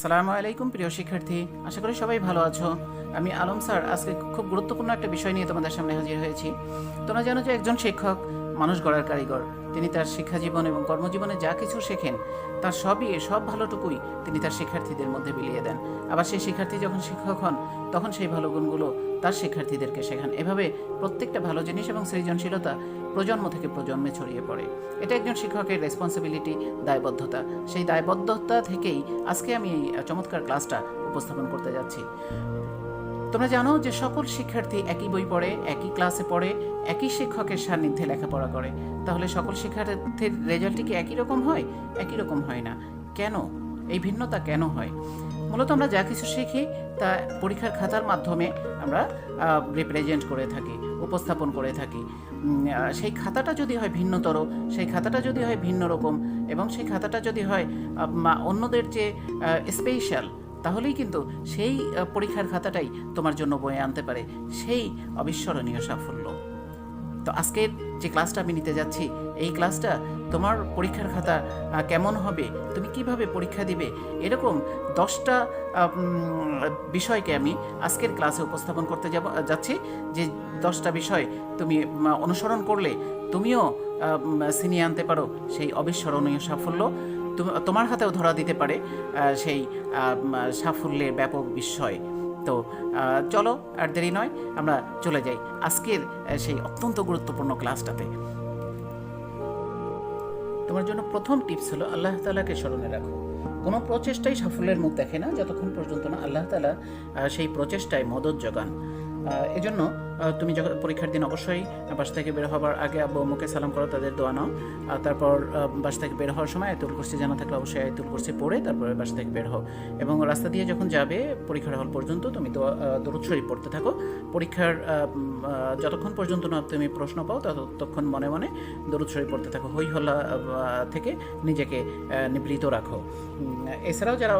আসসালামু আলাইকুম, প্রিয় শিক্ষার্থী। আশা করি সবাই ভালো আছো। আমি আলম স্যার, আজকে খুব গুরুত্বপূর্ণ একটা বিষয় নিয়ে তোমাদের সামনে হাজির হয়েছি। তোমরা জানো যে একজন শিক্ষক মানুষ গড়ার কারিগর। তিনি তার শিক্ষা জীবন এবং কর্মজীবনে যা কিছু শেখেন, তার সবই, সব ভালোটুকুই তিনি তার শিক্ষার্থীদের মধ্যে বিলিয়ে দেন। আবার সেই শিক্ষার্থী যখন শিক্ষক হন, তখন সেই ভালো গুণগুলো তার শিক্ষার্থীদেরকে শেখান। এভাবে প্রত্যেকটা ভালো জিনিস এবং সৃজনশীলতা প্রজন্ম থেকে প্রজন্মে ছড়িয়ে পড়ে। এটা একজন শিক্ষকের রেসপন্সিবিলিটি দায়বদ্ধতা। সেই দায়বদ্ধতা থেকেই আজকে আমি এই চমৎকার ক্লাসটা উপস্থাপন করতে যাচ্ছি। তোমরা জানো যে সকল শিক্ষার্থী একই বই পড়ে, একই ক্লাসে পড়ে, একই শিক্ষকের সান্নিধ্যে লেখাপড়া করে। তাহলে সকল শিক্ষার্থীর রেজাল্টটি কি একই রকম হয়? একই রকম হয় না। কেন? এই ভিন্নতা কেন হয়? মূলত আমরা যা কিছু শিখি তা পরীক্ষার খাতার মাধ্যমে আমরা রিপ্রেজেন্ট করে থাকি, উপস্থাপন করে থাকি। সেই খাতাটা যদি হয় ভিন্নতর, সেই খাতাটা যদি হয় ভিন্ন রকম এবং সেই খাতাটা যদি হয় অন্যদের যে স্পেশাল তাহলেই কিন্তু সেই পরীক্ষার খাতাটাই তোমার জন্য বয়ে আনতে পারে। সেই অবিস্মরণীয় সাফল্য। তো আজকের যে ক্লাসটা আমি নিতে যাচ্ছি, এই ক্লাসটা তোমার পরীক্ষার খাতা কেমন হবে, তুমি কীভাবে পরীক্ষা দিবে, এরকম দশটা বিষয়কে আমি আজকের ক্লাসে উপস্থাপন করতে যাব যাচ্ছি। যে দশটা বিষয় তুমি অনুসরণ করলে তুমিও সিনিয়ে আনতে পারো সেই অবিস্মরণীয় সাফল্য। তোমার হাতেও ধরা দিতে পারে সেই সাফল্যের ব্যাপক বিস্ময়। তো চলো, আর দেরি নয়, আমরা চলে যাই। আজকের সেই অত্যন্ত গুরুত্বপূর্ণ ক্লাসটাতে। তোমার জন্য প্রথম টিপস হলো আল্লাহ তালাকে স্মরণে রাখো। কোনো প্রচেষ্টাই সাফল্যের মুখ দেখে না, যতক্ষণ পর্যন্ত না আল্লাহ তালা সেই প্রচেষ্টায় মদত যোগান। এজন্য তুমি যখন পরীক্ষার দিন অবশ্যই বাসা থেকে বের হবার আগে আব্বু আম্মুকে সালাম করো, তাদের দোয়া নাও। আর তারপর বাসা থেকে বের হওয়ার সময় আয়তুল কুরসি জানা থাকলে অবশ্যই আয়তুল কুরসি পড়ে তারপরে বাসা থেকে বের হও। এবং রাস্তা দিয়ে যখন যাবে, পরীক্ষার হল পর্যন্ত তুমি তো দরুদ শরীফ পড়তে থাকো। পরীক্ষার যতক্ষণ পর্যন্ত না তুমি প্রশ্ন পাও, ততক্ষণ মনে মনে দরুদ শরীফ পড়তে থাকো। হই হল্লা থেকে নিজেকে নিবৃত রাখো। এছাড়াও যারা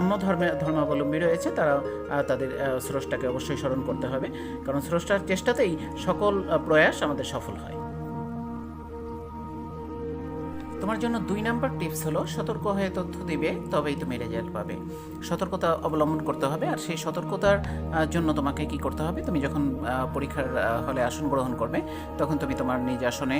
অন্য ধর্মে, ধর্মাবলম্বী রয়েছে তারা তাদের স্রষ্টাকে অবশ্যই স্মরণ করতে হবে। কারণ স্রষ্টার চেষ্টাতেই সকল প্রয়াস আমাদের সফল হয়। তোমার জন্য দুই নাম্বার টিপস হলো, সতর্ক হয়ে তথ্য দিবে, তবেই তুমি রেজাল্ট পাবে। সতর্কতা অবলম্বন করতে হবে, আর সেই সতর্কতার জন্য তোমাকে কি করতে হবে? তুমি যখন পরীক্ষার হলে আসন গ্রহণ করবে, তখন তুমি তোমার নিজ আসনে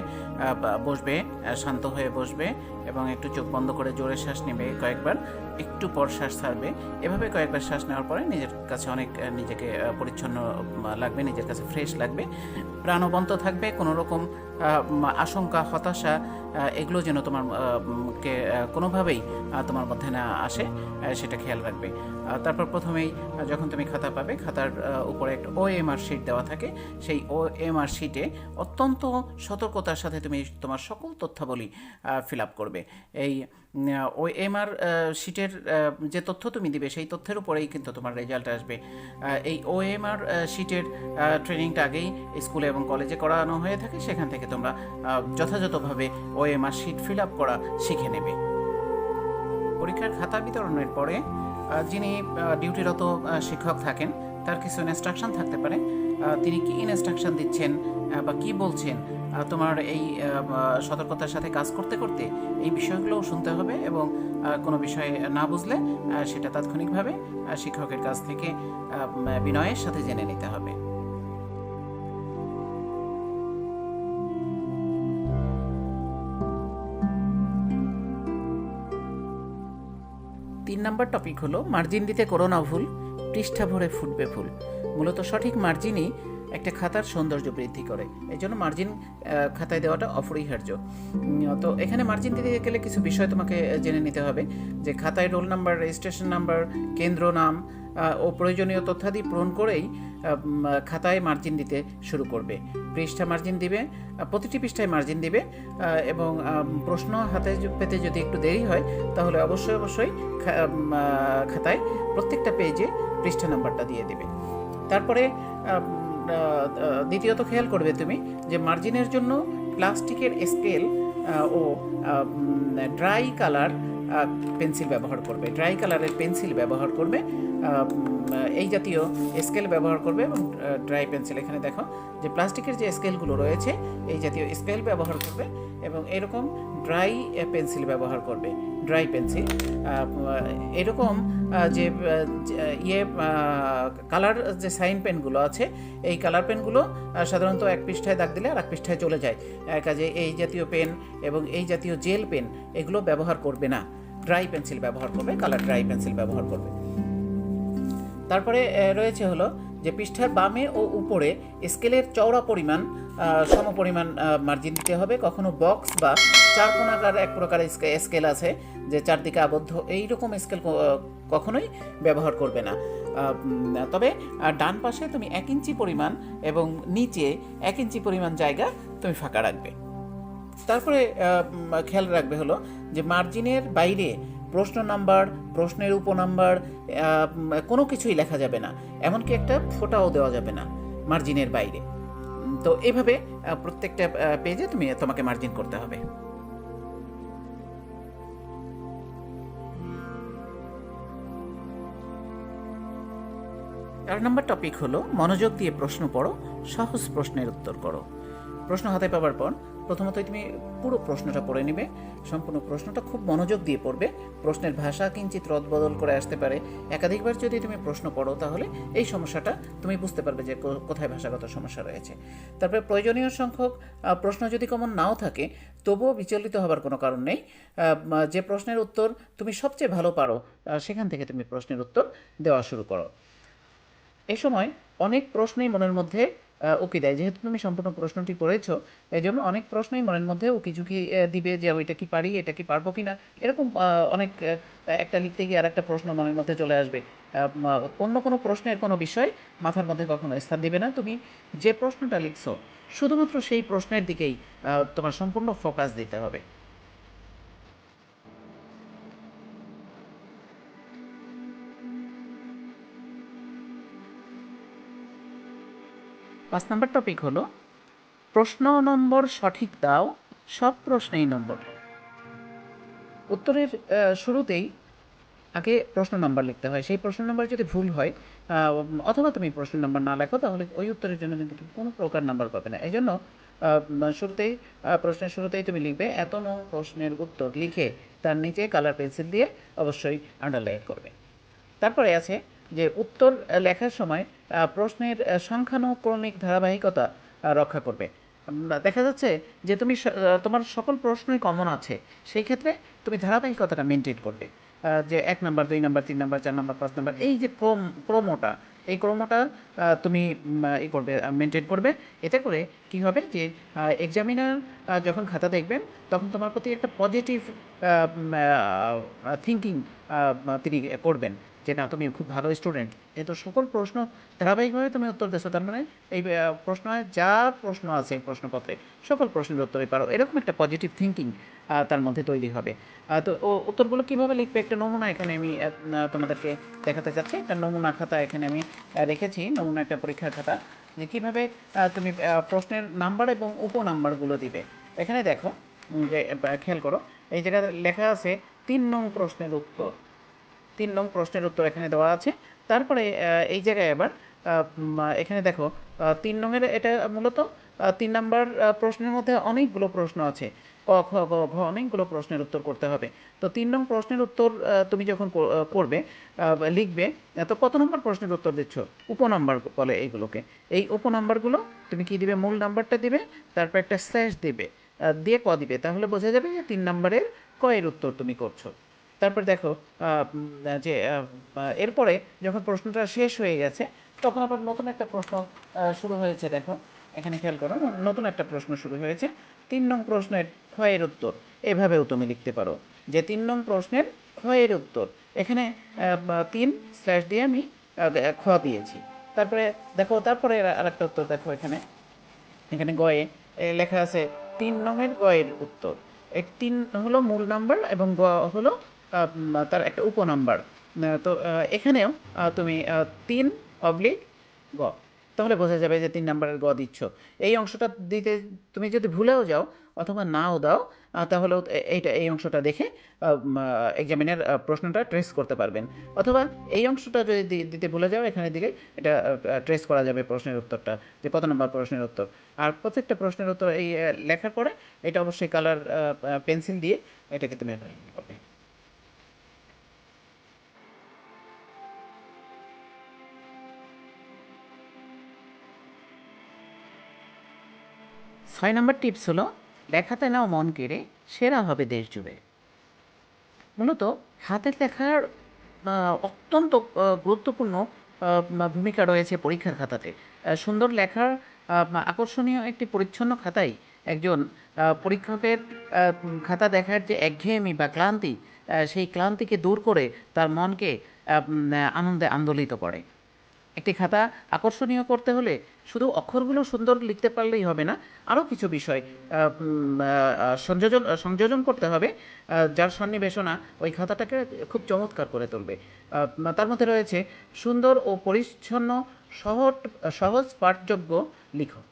বসবে শান্ত হয়ে বসবে এবং একটু চোখ বন্ধ করে জোরে শ্বাস নেবে কয়েকবার, একটু পর শ্বাস ছাড়বে। এভাবে কয়েকবার শ্বাস নেওয়ার পরে নিজের কাছে অনেক নিজেকে পরিচ্ছন্ন লাগবে, নিজের কাছে ফ্রেশ লাগবে। প্রাণবন্ত থাকবে কোনো রকম আশঙ্কা, হতাশা এগুলো যেন তোমার উম, কে কোনোভাবেই তোমার মধ্যে না আসে সেটা খেয়াল রাখবে। তারপর প্রথমেই যখন তুমি খাতা পাবে, খাতার উপরে একটা ও এম আর শিট দেওয়া থাকে। সেই ও এম আর শিটে অত্যন্ত সতর্কতার সাথে তুমি তোমার সকল তথ্যাবলী ফিল আপ করবে। এই ও এম আর শিটের যে তথ্য তুমি দিবে, সেই তথ্যের উপরেই কিন্তু তোমার রেজাল্ট আসবে। এই ও এম আর শিটের ট্রেনিংটা আগেই স্কুলে এবং কলেজে করানো হয়ে থাকে। সেখান থেকে তোমরা যথাযথভাবে O M R sheet fill up করা শিখে নেবে। পরীক্ষার খাতা বিতরণের পরে যিনি ডিউটিরত শিক্ষক থাকেন, তার কিছু ইনস্ট্রাকশন থাকতে পারে। তিনি কি ইনস্ট্রাকশন দিচ্ছেন বা কি বলছেন তোমার এই সতর্কতার সাথে কাজ করতে করতে এই বিষয়গুলোও শুনতে হবে এবং কোনো বিষয়ে না বুঝলে সেটা তাৎক্ষণিকভাবে শিক্ষকের কাছ থেকে বিনয়ের সাথে জেনে নিতে হবে। তিন নাম্বার টপিক হলো মার্জিন দিতে করোনা ভুল, পৃষ্ঠা ভরে ফুটবে ভুল। মূলত সঠিক মার্জিনই একটা খাতার সৌন্দর্য বৃদ্ধি করে। এই জন্য মার্জিন খাতায় দেওয়াটা অপরিহার্য। তো এখানে মার্জিন দিতে গেলে কিছু বিষয় তোমাকে জেনে নিতে হবে। যে খাতায় রোল নাম্বার রেজিস্ট্রেশন নাম্বার কেন্দ্র নাম ও প্রয়োজনীয় তথ্যাদি পূরণ করেই খাতায় মার্জিন দিতে শুরু করবে। পৃষ্ঠা মার্জিন দিবে প্রতিটি পৃষ্ঠায় মার্জিন দিবে এবং প্রশ্ন হাতে পেতে যদি একটু দেরি হয়, তাহলে অবশ্যই অবশ্যই খাতায় প্রত্যেকটা পেজে পৃষ্ঠা নাম্বারটা দিয়ে দেবে। তারপরে দ্বিতীয়ত খেয়াল করবে তুমি যে মার্জিনের জন্য প্লাস্টিকের স্কেল ও ড্রাই কালার পেন্সিল ব্যবহার করবে। ড্রাই কালারের পেন্সিল ব্যবহার করবে এই জাতীয় স্কেল ব্যবহার করবে এবং ড্রাই পেন্সিল। এখানে দেখো যে প্লাস্টিকের যে স্কেলগুলো রয়েছে, এই জাতীয় স্কেল ব্যবহার করবে এবং এরকম ড্রাই পেন্সিল ব্যবহার করবে, ড্রাই পেন্সিল। এরকম যে ইয়ে কালার যে সাইন পেনগুলো আছে, এই কালার পেনগুলো সাধারণত এক পৃষ্ঠায় দাগ দিলে আর এক পৃষ্ঠায় চলে যায়। কাজে এই জাতীয় পেন এবং এই জাতীয় জেল পেন এগুলো ব্যবহার করবে না। ড্রাই পেন্সিল ব্যবহার করবে কালার ড্রাই পেন্সিল ব্যবহার করবে। তারপরে রয়েছে হলো যে পৃষ্ঠার বামে ও উপরে স্কেলের চওড়া পরিমাণ আহ, সম পরিমাণ মার্জিন দিতে হবে। কখনো বক্স বা চার কোণাকার এক প্রকার স্কেল আছে যে চারদিকে আবদ্ধ। এই রকম স্কেল কখনোই ব্যবহার করবে না। তবে ডান পাশে তুমি এক ইঞ্চি পরিমাণ এবং নিচে এক ইঞ্চি পরিমাণ জায়গা তুমি ফাঁকা রাখবে। তারপরে খেয়াল রাখবে হলো যে মার্জিনের বাইরে প্রশ্ন নাম্বার, প্রশ্নের উপনাম্বার কোনো কিছুই লেখা যাবে না। এমনকি একটা ফোঁটাও দেওয়া যাবে না মার্জিনের বাইরে। তো এইভাবে প্রত্যেকটা পেজে তুমি তোমাকে মার্জিন করতে হবে। চার নম্বর টপিক হলো, মনোযোগ দিয়ে প্রশ্ন পড়ো, সহজ প্রশ্নের উত্তর করো। প্রশ্ন হাতে পাওয়ার পর প্রথমত তুমি পুরো প্রশ্নটা পড়ে নেবে। সম্পূর্ণ প্রশ্নটা খুব মনোযোগ দিয়ে পড়বে। প্রশ্নের ভাষা কিঞ্চিত রদবদল করে আসতে পারে। একাধিকবার যদি তুমি প্রশ্ন পড়ো, তাহলে এই সমস্যাটা তুমি বুঝতে পারবে যে কোথায় ভাষাগত সমস্যা রয়েছে। তারপরে প্রয়োজনীয় সংখ্যক প্রশ্ন যদি কমন নাও থাকে, তবুও বিচলিত হবার কোনো কারণ নেই। যে প্রশ্নের উত্তর তুমি সবচেয়ে ভালো পারো সেখান থেকে তুমি প্রশ্নের উত্তর দেওয়া শুরু করো। এই সময় অনেক প্রশ্নই মনের মধ্যে উকি দেয়। যেহেতু তুমি সম্পূর্ণ প্রশ্নটি পড়েছো এই জন্য অনেক প্রশ্নই মনের মধ্যে উকি ঝুঁকি দিবে যে ওইটা কি পারি, এটা কি পারব কি না এরকম অনেক একটা লিখতে গিয়ে আর একটা প্রশ্ন মনের মধ্যে চলে আসবে। অন্য কোনো প্রশ্নের কোনো বিষয় মাথার মধ্যে কখনো স্থান দিবে না। তুমি যে প্রশ্নটা লিখছো, শুধুমাত্র সেই প্রশ্নের দিকেই তোমার সম্পূর্ণ ফোকাস দিতে হবে। পাঁচ নম্বর টপিক হলো, প্রশ্ন নম্বর সঠিক দাও, সব প্রশ্নেই নম্বর। উত্তরের শুরুতেই আগে প্রশ্ন নম্বর লিখতে হয়। সেই প্রশ্ন নাম্বার যদি ভুল হয় অথবা তুমি প্রশ্ন নম্বর না লেখো, তাহলে ওই উত্তরের জন্য কিন্তু কোনো প্রকার নাম্বার পাবে না। এই জন্য শুরুতেই প্রশ্নের শুরুতেই তুমি লিখবে, এত প্রশ্নের উত্তর লিখে তার নিচে কালার পেন্সিল দিয়ে অবশ্যই আন্ডারলাইন করবে। তারপরে আছে যে উত্তর লেখার সময় প্রশ্নের সংখ্যানুক্রমিক ধারাবাহিকতা রক্ষা করবে। দেখা যাচ্ছে যে তুমি তোমার সকল প্রশ্নই কমন আছে। সেই ক্ষেত্রে তুমি ধারাবাহিকতাটা মেনটেন করবে। যে এক নম্বর, দুই নাম্বার, তিন নাম্বার, চার নাম্বার, পাঁচ নাম্বার, এই যে ক্রম, ক্রমটা, এই ক্রমটা তুমি ই করবে মেনটেন করবে। এতে করে কি হবে যে এক্সামিনার যখন খাতা দেখবেন, তখন তোমার প্রতি একটা পজিটিভ থিঙ্কিং তিনি করবেন। যে না, তুমি খুব ভালো স্টুডেন্ট এ তো সকল প্রশ্ন ধারাবাহিকভাবে তুমি উত্তর দিচ্ছ তার মানে এই প্রশ্ন যা প্রশ্ন আছে প্রশ্নপত্রে সকল প্রশ্নের উত্তরই পারো। এরকম একটা পজিটিভ থিঙ্কিং তার মধ্যে তৈরি হবে। তো ও উত্তরগুলো কীভাবে লিখবে? একটা নমুনা এখানে আমি তোমাদেরকে দেখাতে চাচ্ছি। একটা নমুনা খাতা এখানে আমি রেখেছি। নমুনা একটা পরীক্ষার খাতা। যে কীভাবে তুমি প্রশ্নের নাম্বার এবং উপনাম্বারগুলো দিবে। এখানে দেখো যে খেয়াল করো। এই জায়গায় লেখা আছে, তিন নং প্রশ্নের উত্তর। তিন নং প্রশ্নের উত্তর এখানে দেওয়া আছে। তারপরে এই জায়গায় আবার এখানে দেখো তিন নংয়ের এটা মূলত তিন নাম্বার প্রশ্নের মধ্যে অনেকগুলো প্রশ্ন আছে। ক, খ, গ, ঘ অনেকগুলো প্রশ্নের উত্তর করতে হবে। তো তিন নং প্রশ্নের উত্তর তুমি যখন করবে লিখবে তো কত নম্বর প্রশ্নের উত্তর দিচ্ছ? উপনাম্বার বলে এইগুলোকে। এই উপনাম্বারগুলো তুমি কি দিবে? মূল নাম্বারটা দিবে, তারপর একটা স্ল্যাশ দিবে দিয়ে ক দিবে। তাহলে বোঝা যাবে যে তিন নম্বরের ক এর উত্তর তুমি করছ। তারপর দেখো যে এরপরে যখন প্রশ্নটা শেষ হয়ে গেছে, তখন আবার নতুন একটা প্রশ্ন শুরু হয়েছে, দেখো। এখানে খেয়াল করো, নতুন একটা প্রশ্ন শুরু হয়েছে। তিন নং প্রশ্নের ক্ষয়ের উত্তর, এভাবেও তুমি লিখতে পারো। যে তিন নং প্রশ্নের ক্ষয়ের উত্তর, এখানে তিন স্ল্যাশ দিয়ে আমি খ দিয়েছি। তারপরে দেখো, তারপরে আর একটা উত্তর দেখো এখানে। এখানে গয়ে লেখা আছে তিন নংয়ের গয়ের উত্তর। এক তিন হলো মূল নাম্বার এবং গ হলো তার একটা উপনাম্বার তো এখানেও তুমি তিন অবলিক গ। তাহলে বোঝা যাবে যে তিন নাম্বারের গ দিচ্ছ। এই অংশটা দিতে, তুমি যদি ভুলেও যাও অথবা নাও দাও তাহলেও এইটা, এই অংশটা দেখে এক্সামিনার প্রশ্নটা ট্রেস করতে পারবেন। অথবা এই অংশটা যদি দিতে ভুলে যাও, এখানে দিকে এটা ট্রেস করা যাবে প্রশ্নের উত্তরটা, যে কত নম্বর প্রশ্নের উত্তর। আর প্রত্যেকটা প্রশ্নের উত্তর এই লেখার পরে, এটা অবশ্যই কালার পেন্সিল দিয়ে এটাকে তুমি ছয় নম্বর টিপস হলো লেখাতে নাও মন কেড়ে, সেরা হবে দেশ জুড়ে মূলত হাতের লেখার অত্যন্ত গুরুত্বপূর্ণ ভূমিকা রয়েছে পরীক্ষার খাতাতে। সুন্দর লেখার আকর্ষণীয় একটি পরিচ্ছন্ন খাতাই একজন পরীক্ষকের খাতা দেখার যে একঘেয়েমি বা ক্লান্তি সেই ক্লান্তিকে দূর করে তার মনকে আনন্দে আন্দোলিত করে। একটি খাতা আকর্ষণীয় করতে হলে শুধু অক্ষরগুলো সুন্দর লিখতে পারলেই হবে না, আরও কিছু বিষয় সংযোজন সংযোজন করতে হবে যার সন্নিবেশনা ওই খাতাটাকে খুব চমৎকার করে তুলবে। তার মধ্যে রয়েছে, সুন্দর ও পরিচ্ছন্ন সহজ সহজ পাঠযোগ্য লিখো।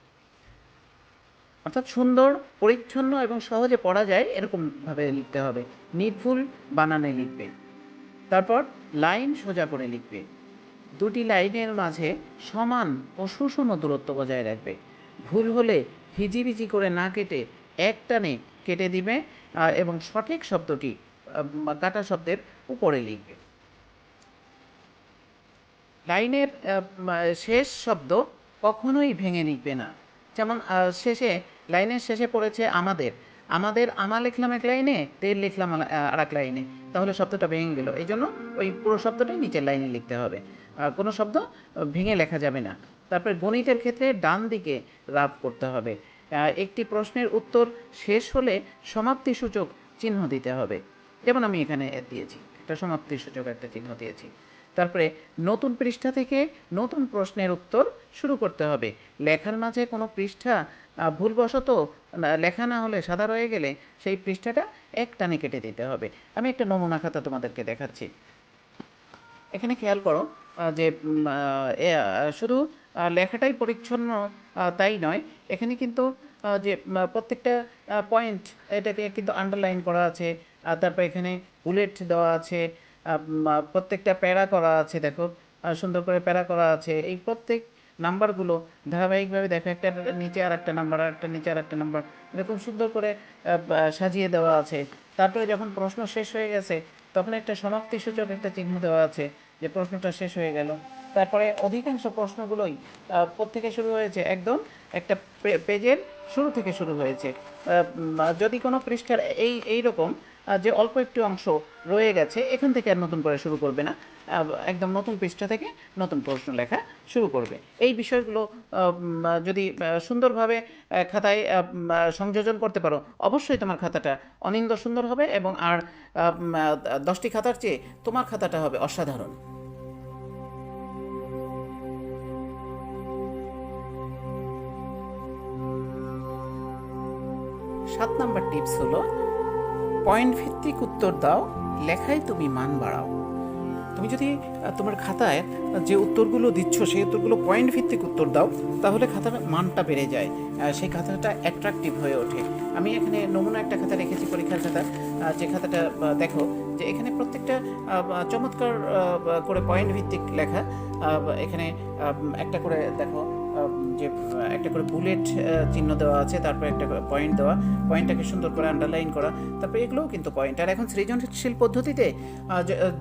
অর্থাৎ সুন্দর, পরিচ্ছন্ন এবং সহজে পড়া যায় এরকমভাবে লিখতে হবে। নিটফুল বানানে লিখবে। তারপর লাইন সোজা করে লিখবে। দুটি লাইনের মাঝে সমান ও সুষম দূরত্ব বজায় রাখবে। ভুল হলে হিজিবিজি করে না কেটে এক টানে কেটে দিবে এবং সঠিক শব্দটি কাটা শব্দের উপরে লিখবে। লাইনের শেষ শব্দ কখনোই ভেঙে লিখবে না। যেমন শেষে, লাইনের শেষে পড়েছে আমাদের। আমাদের আমা লিখলাম এক লাইনে তেল লিখলাম আর এক লাইনে। তাহলে শব্দটা ভেঙে গেল। এই জন্য ওই পুরো শব্দটাই নিচের লাইনে লিখতে হবে। কোনো শব্দ ভেঙে লেখা যাবে না। তারপরে গণিতের ক্ষেত্রে ডান দিকে রাব করতে হবে। একটি প্রশ্নের উত্তর শেষ হলে সমাপ্তি সূচক চিহ্ন দিতে হবে। যেমন আমি এখানে দিয়েছি, একটা সমাপ্তি সূচক, একটা চিহ্ন দিয়েছি। তারপরে নতুন পৃষ্ঠা থেকে নতুন প্রশ্নের উত্তর শুরু করতে হবে। লেখার মাঝে কোনো পৃষ্ঠা ভুলবশত লেখা না হলে সাদা রয়ে গেলে সেই পৃষ্ঠাটা এক টানে কেটে দিতে হবে। আমি একটা নমুনা খাতা তোমাদেরকে দেখাচ্ছি। এখানে খেয়াল করো যে শুধু লেখাটাই পরিচ্ছন্ন তাই নয়, এখানে কিন্তু যে প্রত্যেকটা পয়েন্ট এটাকে কিন্তু আন্ডারলাইন করা আছে, আর তারপর এখানে বুলেট দেওয়া আছে প্রত্যেকটা প্যারা করা আছে, দেখো সুন্দর করে প্যারা করা আছে, এই প্রত্যেক নাম্বারগুলো ধারাবাহিকভাবে দেখো, একটা নিচে আর একটা নাম্বার আর একটা নিচে আর একটা নাম্বার এরকম সুন্দর করে সাজিয়ে দেওয়া আছে, তারপরে যখন প্রশ্ন শেষ হয়ে গেছে, তখন একটা সমাপ্তি সূচক একটা চিহ্ন দেওয়া আছে যে প্রশ্নটা শেষ হয়ে গেল। তারপরে অধিকাংশ প্রশ্নগুলোই থেকে শুরু হয়েছে একদম একটা পেজের শুরু থেকে শুরু হয়েছে। যদি কোনো পৃষ্ঠার এই এই রকম আহ, যে অল্প একটু অংশ রয়ে গেছে, এখান থেকে আর নতুন করে শুরু করবে না। একদম নতুন পৃষ্ঠা থেকে নতুন প্রশ্ন লেখা শুরু করবে। এই বিষয়গুলো যদি সুন্দরভাবে খাতায় সংযোজন করতে পারো, অবশ্যই তোমার খাতাটা অনিন্দ সুন্দর হবে এবং আর দশটি খাতার চেয়ে তোমার খাতাটা হবে অসাধারণ। সাত নাম্বার টিপস হলো পয়েন্ট ভিত্তিক উত্তর দাও, লেখায় তুমি মান বাড়াও। তুমি যদি তোমার খাতায় যে উত্তরগুলো দিচ্ছ, সেই উত্তরগুলো পয়েন্ট ভিত্তিক উত্তর দাও, তাহলে খাতার মানটা বেড়ে যায় সেই খাতাটা অ্যাট্রাকটিভ হয়ে ওঠে। আমি এখানে নমুনা একটা খাতা রেখেছি পরীক্ষার খাতা যে খাতাটা দেখো যে এখানে প্রত্যেকটা চমৎকার করে পয়েন্ট ভিত্তিক লেখা এখানে একটা করে দেখো যে একটা করে বুলেট চিহ্ন দেওয়া আছে, তারপর একটা পয়েন্ট দেওয়া। পয়েন্টটাকে সুন্দর করে আন্ডারলাইন করা। তারপরে এগুলোও কিন্তু পয়েন্ট আর এখন সৃজনশীল পদ্ধতিতে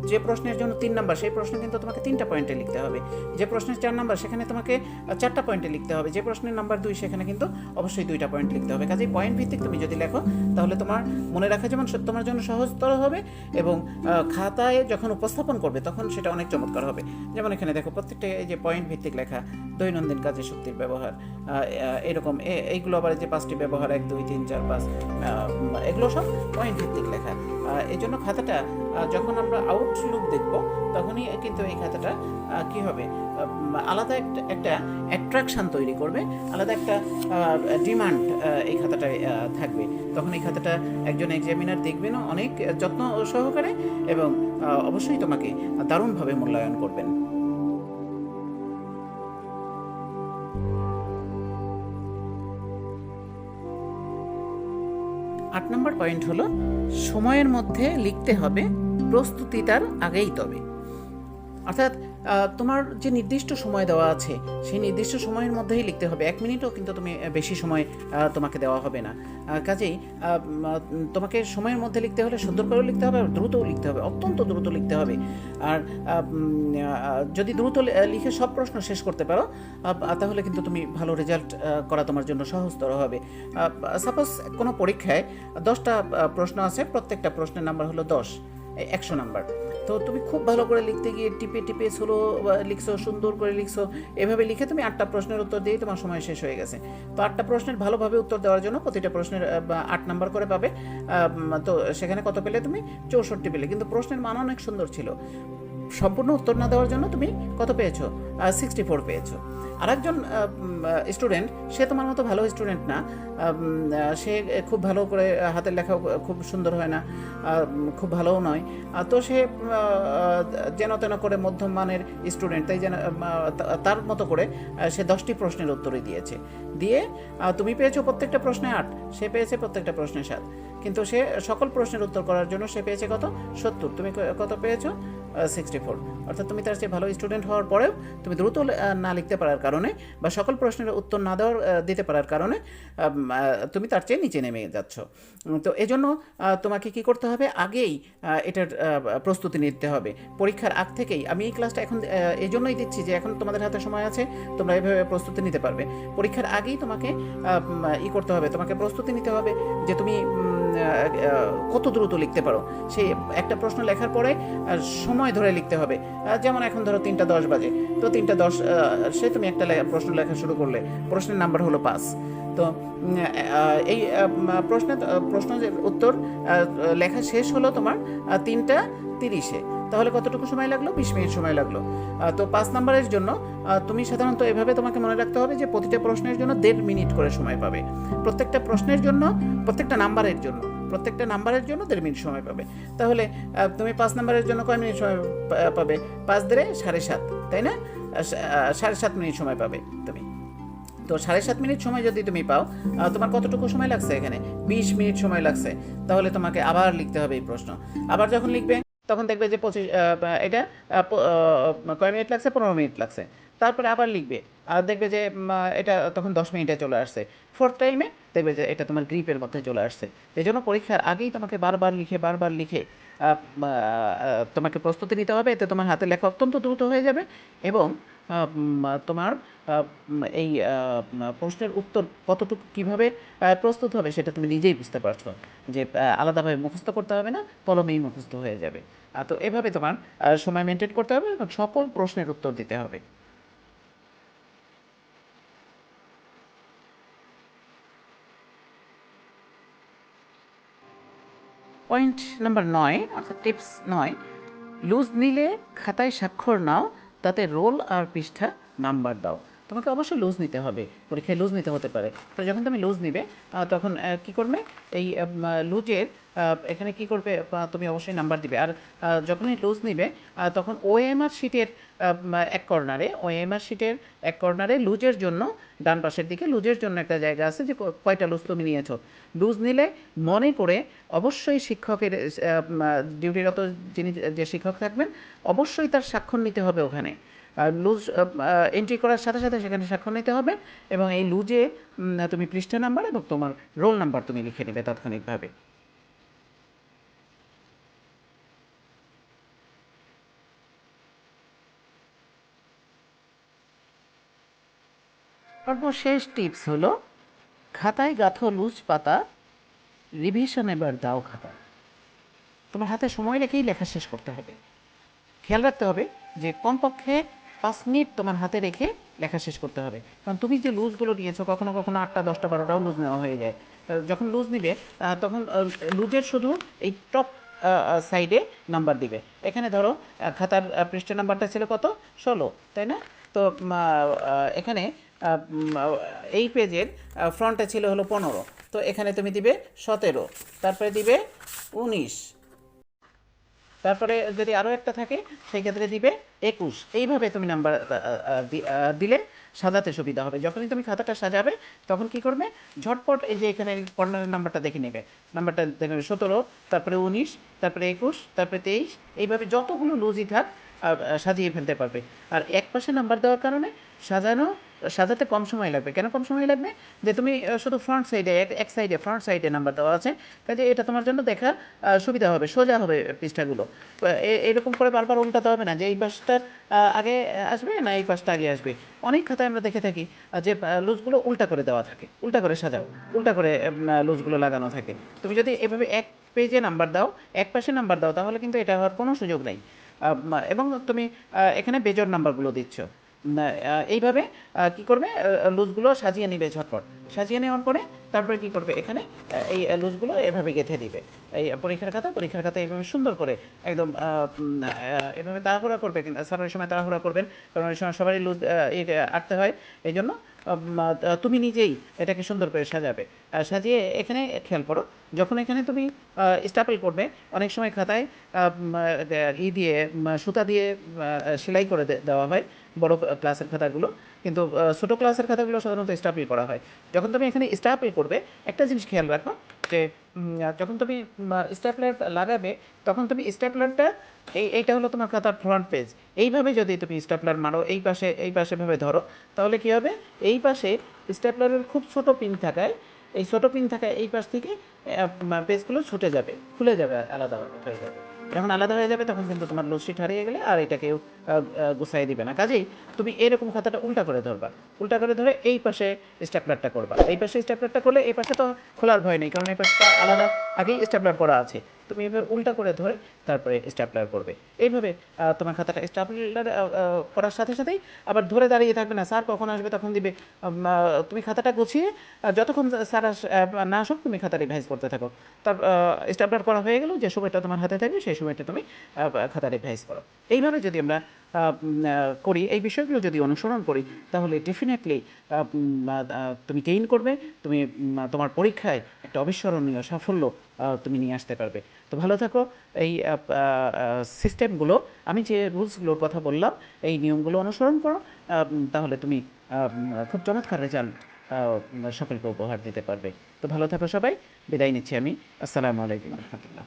যে- প্রশ্নের জন্য তিন নাম্বার সেই প্রশ্ন কিন্তু তোমাকে তিনটা পয়েন্টে লিখতে হবে। যে প্রশ্নের চার নাম্বার সেখানে তোমাকে চারটা পয়েন্টে লিখতে হবে। যে প্রশ্নের নাম্বার দুই, সেখানে কিন্তু অবশ্যই দুইটা পয়েন্ট লিখতে হবে। কাজেই পয়েন্ট ভিত্তিক তুমি যদি লেখো, তাহলে তোমার মনে রাখা যেমন তোমার জন্য সহজতর হবে এবং খাতায় যখন উপস্থাপন করবে, তখন সেটা অনেক চমৎকার হবে। যেমন এখানে দেখো, প্রত্যেকটা এই যে পয়েন্ট ভিত্তিক লেখা দৈনন্দিন কাজে শক্তির ব্যবহার এরকম এইগুলো আবার যে পাঁচটি ব্যবহার, এক, দুই, তিন, চার, পাঁচ এগুলো সব পয়েন্ট ভিত্তিক লেখা। এই জন্য খাতাটা যখন আমরা আউটলুক দেখব, তখনই কিন্তু এই খাতাটা কি হবে? আলাদা একটা একটা অ্যাট্রাকশান তৈরি করবে, আলাদা একটা ডিমান্ড এই খাতাটায় থাকবে। তখন এই খাতাটা একজন এক্সামিনার দেখবেনও অনেক যত্ন সহকারে এবং অবশ্যই তোমাকে দারুণভাবে মূল্যায়ন করবেন। আট নম্বর পয়েন্ট হলো সময়ের মধ্যে লিখতে হবে প্রস্তুতিটার আগেই তবে। অর্থাৎ তোমার যে নির্দিষ্ট সময় দেওয়া আছে, সেই নির্দিষ্ট সময়ের মধ্যেই লিখতে হবে। এক মিনিটও কিন্তু তুমি বেশি সময় তোমাকে দেওয়া হবে না। কাজেই তোমাকে সময়ের মধ্যে লিখতে হলে সুন্দর করেও লিখতে হবে, আর দ্রুতও লিখতে হবে। অত্যন্ত দ্রুত লিখতে হবে। আর যদি দ্রুত লিখে সব প্রশ্ন শেষ করতে পারো তাহলে কিন্তু তুমি ভালো রেজাল্ট করা তোমার জন্য সহজতর হবে। সাপোজ কোনো পরীক্ষায় দশটা প্রশ্ন আছে, প্রত্যেকটা প্রশ্নের নাম্বার হলো দশ। একশো নাম্বার। তো তুমি খুব ভালো করে লিখতে গিয়ে টিপে টিপে স্লো লিখছো, সুন্দর করে লিখছো, এভাবে লিখে তুমি আটটা প্রশ্নের উত্তর দিয়েই তোমার সময় শেষ হয়ে গেছে। তো আটটা প্রশ্নের ভালোভাবে উত্তর দেওয়ার জন্য প্রতিটা প্রশ্নের আট নাম্বার করে পাবে। তো সেখানে কত পেলে তুমি? চৌষট্টি পেলে। কিন্তু প্রশ্নের মান অনেক সুন্দর ছিল। সম্পূর্ণ উত্তর না দেওয়ার জন্য তুমি কত পেয়েছ? সিক্সটি ফোর পেয়েছ। আরেকজন স্টুডেন্ট সে তোমার মতো ভালো স্টুডেন্ট না। সে খুব ভালো করে হাতের লেখা খুব সুন্দর হয় না খুব ভালোও নয়। তো সে যেন তেন করে মধ্যম মানের স্টুডেন্ট তাই যেন তার মতো করে সে দশটি প্রশ্নের উত্তরই দিয়েছে। দিয়ে তুমি পেয়েছ প্রত্যেকটা প্রশ্নে আট, সে পেয়েছে প্রত্যেকটা প্রশ্নে সাত। কিন্তু সে সকল প্রশ্নের উত্তর করার জন্য সে পেয়েছে কত? সত্তর। তুমি কত পেয়েছ? সিক্সটি ফোর অর্থাৎ তুমি তার চেয়ে ভালো স্টুডেন্ট হওয়ার পরেও, তুমি দ্রুত না লিখতে পারার কারণে বা সকল প্রশ্নের উত্তর না দেওয়ার দিতে পারার কারণে তুমি তার চেয়ে নিচে নেমে যাচ্ছ। তো এজন্য তোমাকে কি করতে হবে? আগেই এটার প্রস্তুতি নিতে হবে। পরীক্ষার আগ থেকেই, আমি এই ক্লাসটা এখন এই জন্যই দিচ্ছি যে এখন তোমাদের হাতে সময় আছে, তোমরা এভাবে প্রস্তুতি নিতে পারবে। পরীক্ষার আগেই তোমাকে ই করতে হবে, তোমাকে প্রস্তুতি নিতে হবে যে তুমি কত দ্রুত লিখতে পারো? সেই একটা প্রশ্ন লেখার পরে সময় ধরে লিখতে হবে। যেমন এখন ধরো তিনটা দশ বাজে। তো তিনটা দশ সে তুমি একটা প্রশ্ন লেখা শুরু করলে। প্রশ্নের নাম্বার হলো পাঁচ। তো এই প্রশ্নের প্রশ্নের উত্তর লেখা শেষ হলো তোমার তিনটা তিরিশে। তাহলে কতটুকু সময় লাগল? বিশ মিনিট সময় লাগল। তো পাঁচ নাম্বারের জন্য তুমি সাধারণত এভাবে তোমাকে মনে রাখতে হবে যে প্রতিটা প্রশ্নের জন্য দেড় মিনিট করে সময় পাবে। প্রত্যেকটা প্রশ্নের জন্য, প্রত্যেকটা নাম্বারের জন্য, প্রত্যেকটা নাম্বারের জন্য দেড় মিনিট সময় পাবে। তাহলে তুমি পাঁচ নাম্বারের জন্য কয় মিনিট সময় পাবে? পাঁচ দেড়ে সাড়ে সাত, তাই না? সাড়ে সাত মিনিট সময় পাবে তুমি। তো সাড়ে সাত মিনিট সময় যদি তুমি পাও তোমার কতটুকু সময় লাগছে এখানে? বিশ মিনিট সময় লাগছে। তাহলে তোমাকে আবার লিখতে হবে এই প্রশ্ন। আবার যখন লিখবে তখন দেখবে যে পঁচিশ এটা কয় মিনিট লাগছে? পনেরো মিনিট লাগছে। তারপরে আবার লিখবে। আর দেখবে যে এটা তখন দশ মিনিটে চলে আসছে। ফোর্থ টাইমে দেখবে যে এটা তোমার গ্রিপের মধ্যে চলে আসছে। এই জন্য পরীক্ষার আগেই তোমাকে বারবার লিখে বারবার লিখে তোমাকে প্রস্তুতি নিতে হবে। এতে তোমার হাতে লেখা অত্যন্ত দ্রুত হয়ে যাবে এবং তোমার এই প্রশ্নের উত্তর কতটুকু কীভাবে প্রস্তুত হবে সেটা তুমি নিজেই বুঝতে পারছ যে আলাদাভাবে মুখস্থ করতে হবে না, কলমেই মুখস্থ হয়ে যাবে। তো এভাবে তোমার সময় মেনটেন করতে হবে এবং সকল প্রশ্নের উত্তর দিতে হবে। পয়েন্ট নাম্বার নয় অর্থাৎ টিপস নয় লুজ নিলে খাতায় স্বাক্ষর নাও তাতে রোল আর পৃষ্ঠা নাম্বার দাও। তোমাকে অবশ্যই লুজ নিতে হবে। পরীক্ষায় লুজ নিতে হতে পারে। তো যখন তুমি লুজ নিবে তখন কি করবে? এই লুজের এখানে কি করবে? তুমি অবশ্যই নাম্বার দিবে। আর যখনই লুজ নিবে তখন ওএমআর শিটের এক কর্নারে ওএমআর শিটের এক কর্নারে লুজের জন্য ডান পাশের দিকে লুজের জন্য একটা জায়গা আছে যে কয়টা লুজ তুমি নিয়েছো। লুজ নিলে মনে করে অবশ্যই শিক্ষকের ডিউটিরত যিনি, যে শিক্ষক থাকবেন, অবশ্যই তার স্বাক্ষর নিতে হবে ওখানে। লুজ এন্ট্রি করার সাথে সাথে সেখানে স্বাক্ষর নিতে হবে এবং এই লুজে তুমি পৃষ্ঠা নাম্বার এবং তোমার রোল নাম্বার তুমি লিখে নেবে তাৎক্ষণিকভাবে। সর্বশেষ টিপস হলো, খাতায় গাঁথো লুজ পাতা রিভিশন এবার দাও খাতা। তোমার হাতে সময় রেখেই লেখা শেষ করতে হবে। খেয়াল রাখতে হবে যে কমপক্ষে পাঁচ মিনিট তোমার হাতে রেখে লেখা শেষ করতে হবে। কারণ তুমি যে লুজগুলো নিয়েছো, কখনো কখনো আটটা, দশটা, বারোটাও লুজ নেওয়া হয়ে যায়। যখন লুজ নিবে তখন লুজের শুধু এই টপ সাইডে নাম্বার দিবে। এখানে ধরো খাতার পৃষ্ঠা নাম্বারটা ছিল কত? ষোলো, তাই না? তো এখানে এই পেজের ফ্রন্টে ছিল হলো পনেরো। তো এখানে তুমি দিবে সতেরো, তারপরে দিবে উনিশ তারপরে যদি আরও একটা থাকে, সেই ক্ষেত্রে দিবে একুশ। এইভাবে তুমি নাম্বার দিলে সাজাতে সুবিধা হবে। যখনই তুমি খাতাটা সাজাবে, তখন কি করবে? ঝটপট এই যে এখানে কর্নারের নাম্বারটা দেখে নেবে। নাম্বারটা দেখে নেবে সতেরো, তারপরে উনিশ, তারপরে একুশ, তারপরে তেইশ। এইভাবে যতগুলো লুজই থাক সাজিয়ে ফেলতে পারবে। আর এক পাশে নাম্বার দেওয়ার কারণে সাজানো, সাজাতে কম সময় লাগবে। কেন কম সময় লাগবে? যে তুমি শুধু ফ্রন্ট সাইডে এক সাইডে ফ্রন্ট সাইডে নাম্বার দেওয়া আছে। কাজে এটা তোমার জন্য দেখা সুবিধা হবে, সোজা হবে পৃষ্ঠাগুলো। এরকম করে বারবার উল্টাতে হবে না যে এই পাশটার আগে আসবে না এই পাশটা আগে আসবে। অনেক খাতায় আমরা দেখে থাকি যে লুজগুলো উল্টা করে দেওয়া থাকে, উল্টা করে সাজাও, উল্টা করে লুজগুলো লাগানো থাকে। তুমি যদি এভাবে এক পেজে নাম্বার দাও, এক পাশে নাম্বার দাও, তাহলে কিন্তু এটা হওয়ার কোনো সুযোগ নেই। এবং তুমি এখানে বেজোর নাম্বারগুলো দিচ্ছ। এইভাবে কি করবে? লুজগুলো সাজিয়ে নিবে ঝটপট। সাজিয়ে নেওয়ার পরে তারপরে কি করবে? এখানে এই লুজগুলো এভাবে গেঁথে দিবে। এই পরীক্ষার খাতা পরীক্ষার খাতা এভাবে সুন্দর করে একদম এভাবে তাড়াহুড়া করবে। স্যার ওই সময় তাড়াহুড়া করবেন। কারণ ওই সময় সবারই লুজ আঁকতে হয়। এই জন্য তুমি নিজেই এটাকে সুন্দর করে সাজাবে। সাজিয়ে এখানে খেয়াল করো, যখন এখানে তুমি স্টাপেল করবে, অনেক সময় খাতায় ই দিয়ে সুতা দিয়ে সেলাই করে দেওয়া হয়, বড় ক্লাসের খাতাগুলো। কিন্তু ছোটো ক্লাসের খাতাগুলো সাধারণত স্টাপেল করা হয়। যখন তুমি এখানে স্টাপেল করবে, একটা জিনিস খেয়াল রাখো যে যখন তুমি স্ট্যাপলার লাগাবে, তখন তুমি স্ট্যাপলারটা এই, এইটা হলো তোমার খাতার ফ্রন্ট পেজ এইভাবে যদি তুমি স্ট্যাপলার মারো, এই পাশে এই পাশে ভাবে ধরো, তাহলে কী হবে? এই পাশে স্ট্যাপলারের খুব ছোট পিন থাকায়, এই ছোট পিন থাকায় এই পাশ থেকে পেজগুলো ছুটে যাবে, খুলে যাবে আলাদা হয়ে যাবে। যখন আলাদা হয়ে যাবে তখন কিন্তু তোমার লোডশিট হারিয়ে গেলে আর এটা কেউ আহ, আহ, গুছাই দিবে না। কাজেই তুমি এরকম খাতাটা উল্টা করে ধরবা। উল্টা করে ধরে এই পাশে স্ট্যাপলারটা করবা। এই পাশে স্ট্যাপলারটা করলে এই পাশে তো খোলার ভয় নেই কারণ এই পাশটা আলাদা। আগেই স্ট্যাপলার করা আছে। তুমি এভাবে উল্টা করে ধরে, তারপরে স্ট্যাপলার করবে এইভাবে তোমার খাতাটা স্ট্যাপলার করার সাথে সাথেই আবার ধরে দাঁড়িয়ে থাকবে না। স্যার কখন আসবে তখন দিবে। তুমি খাতাটা গুছিয়ে যতক্ষণ স্যার না আসুক, তুমি খাতা রিভাইজ করতে থাকো। তার স্ট্যাপলার করা হয়ে গেল, যে সময়টা তোমার হাতে থাকবে, সেই সময়টা তুমি খাতা রিভাইজ করো। এইভাবে যদি আমরা করি। এই বিষয়গুলো যদি অনুসরণ করি, তাহলে ডেফিনেটলি তুমি গেইন করবে, তুমি তোমার পরীক্ষায় একটা অবিস্মরণীয় সাফল্য তুমি নিয়ে আসতে পারবে। তো ভালো থাকো। এই সিস্টেমগুলো আমি যে রুলসগুলোর কথা বললাম, এই নিয়মগুলো অনুসরণ করো। তাহলে তুমি খুব চমৎকার রেজাল্ট সকলকে উপহার দিতে পারবে। তো ভালো থাকো সবাই, বিদায় নিচ্ছি আমি। আসসালামু আলাইকুম। রহমতুল্লাহ